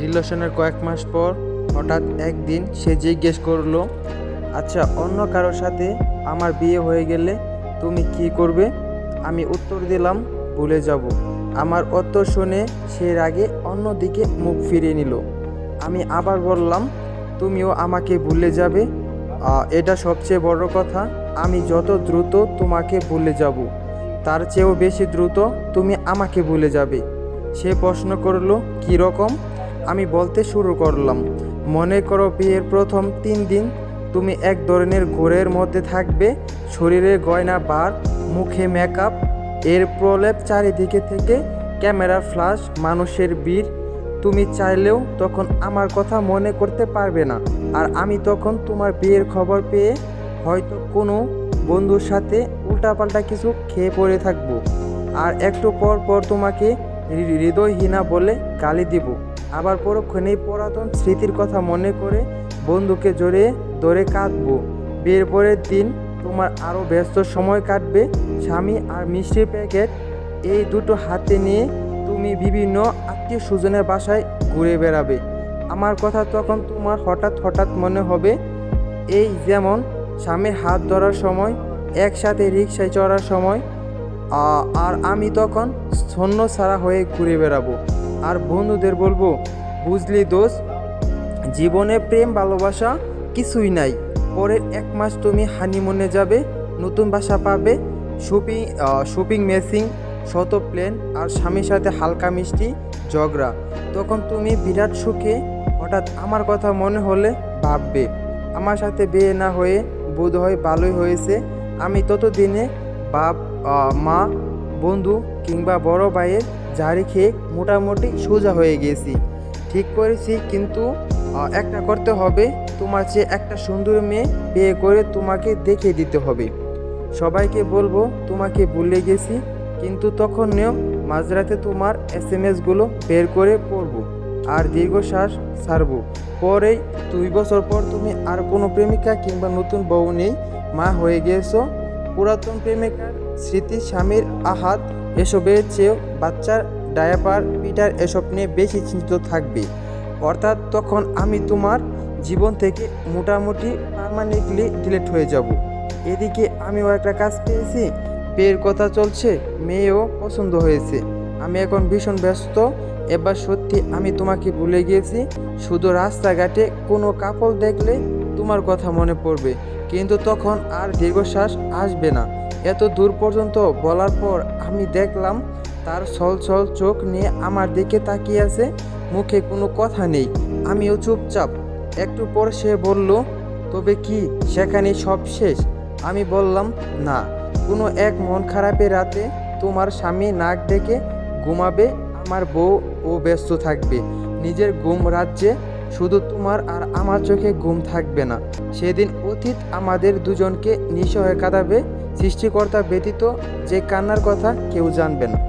রিলেশনের কয়েক মাস পর হঠাৎ একদিন সে জিজ্ঞেস করল আচ্ছা অন্য কারোর সাথে আমার বিয়ে হয়ে গেলে তুমি কি করবে? আমি উত্তর দিলাম, ভুলে যাব। আমার উত্তর শুনে সে রাগে অন্যদিকে মুখ ফিরিয়ে নিল। আমি আবার বললাম, তুমিও আমাকে ভুলে যাবে। এটা সবচেয়ে বড় কথা, আমি যত দ্রুত তোমাকে ভুলে যাব, তার চেয়েও বেশি দ্রুত তুমি আমাকে ভুলে যাবে। সে প্রশ্ন করল, কী রকম? আমি বলতে শুরু করলাম, মনে করো বিয়ের প্রথম তিন দিন তুমি এক ধরনের ঘোরের মধ্যে থাকবে, শরীরে গয়না বার, মুখে মেকআপ এর প্রলেপ চারিদিকে থেকে ক্যামেরা ফ্লাশ মানুষের ভিড়। তুমি চাইলেও তখন আমার কথা মনে করতে পারবে না, আর আমি তখন তোমার বিয়ের খবর পেয়ে হয়তো কোনো বন্ধুর সাথে উল্টাপাল্টা কিছু খেয়ে পড়ে থাকব। আর একটু পর পর তোমাকে হৃদয়হীনা বলে গালি দিব। আবার পরক্ষণেই পুরাতন স্মৃতির কথা মনে করে বন্ধুকে জড়িয়ে ধরে কাঁদবো। বিয়ের পরের দিন তোমার আরও ব্যস্ত সময় কাটবে। স্বামী আর মিষ্টির প্যাকেট এই দুটো হাতে নিয়ে তুমি বিভিন্ন আত্মীয় স্বজনের বাসায় ঘুরে বেড়াবে। আমার কথা তখন তোমার হঠাৎ হঠাৎ মনে হবে। এই যেমন স্বামীর হাত ধরার সময়, একসাথে রিক্সায় চড়ার সময় আর আমি তখন শূন্য ছাড়া হয়ে ঘুরে বেড়াবো। আর বন্ধুদের বলব, বুঝলি দোষ জীবনে প্রেম, ভালোবাসা কিছুই নাই। পরের এক মাস তুমি হানিমুনে যাবে, নতুন বাসা পাবে, শপিং শপিং মেসিং শত প্লেন আর স্বামীর সাথে হালকা মিষ্টি, ঝগড়া। তখন তুমি বিরাট সুখে, হঠাৎ আমার কথা মনে হলে ভাববে, আমার সাথে বিয়ে না হয়ে বোধ হয় ভালোই হয়েছে। আমি ততদিনে বাপ মা বন্ধু কিংবা বড় ভাইয়ের জারি খেয়ে মোটামুটি সোজা হয়ে গেছি। ঠিক করেছি কিন্তু একটা করতে হবে। তোমার চেয়ে একটা সুন্দর মেয়ে বিয়ে করে তোমাকে দেখিয়ে দিতে হবে। সবাইকে বলব, তোমাকে ভুলে গেছি। কিন্তু তখনও মাঝরাতে তোমার এস এম এসগুলো বের করে পড়ব আর দীর্ঘশ্বাস ছাড়বো। পরেই দুই বছর পর তুমি আর কোনো প্রেমিকা কিংবা নতুন বউ নেই। মা হয়ে গিয়েছো পুরাতন প্রেমিকার স্মৃতি স্বামীর আহাত এসবের চেয়েও বাচ্চার ডায়াপার পিটার এসব নিয়ে বেশি চিন্তিত থাকবে। অর্থাৎ তখন আমি তোমার জীবন থেকে মোটামুটি পারমানেন্টলি ডিলিট হয়ে যাব। এদিকে আমিও একটা কাজ পেয়েছি। বিয়ের কথা চলছে, মেয়েও পছন্দ হয়েছে। আমি এখন ভীষণ ব্যস্ত। এবার সত্যি আমি তোমাকে ভুলে গিয়েছি। শুধু রাস্তাঘাটে কোনো কাপড় দেখলে তোমার কথা মনে পড়বে। কিন্তু তখন আর দীর্ঘশ্বাস আসবে না। এত দূর পর্যন্ত বলার পর আমি দেখলাম, তার ছল ছল চোখ নিয়ে আমার দিকে তাকিয়ে আছে, মুখে কোনো কথা নেই। আমিও চুপচাপ। একটু পর সে বলল, তবে কি সেখানে সব শেষ? আমি বললাম, না। কোনো এক মন খারাপের রাতে তোমার স্বামী নাক ডেকে ঘুমাবে, আমার বউ ও ব্যস্ত থাকবে। নিজের ঘুম রাজ্যে শুধু তোমার আর আমার চোখে ঘুম থাকবে না। সেদিন অতীত আমাদের দুজনকে নিঃসহায় কাঁদাবে সৃষ্টিকর্তা ব্যতীত যে কান্নার কথা কেউ জানবে না।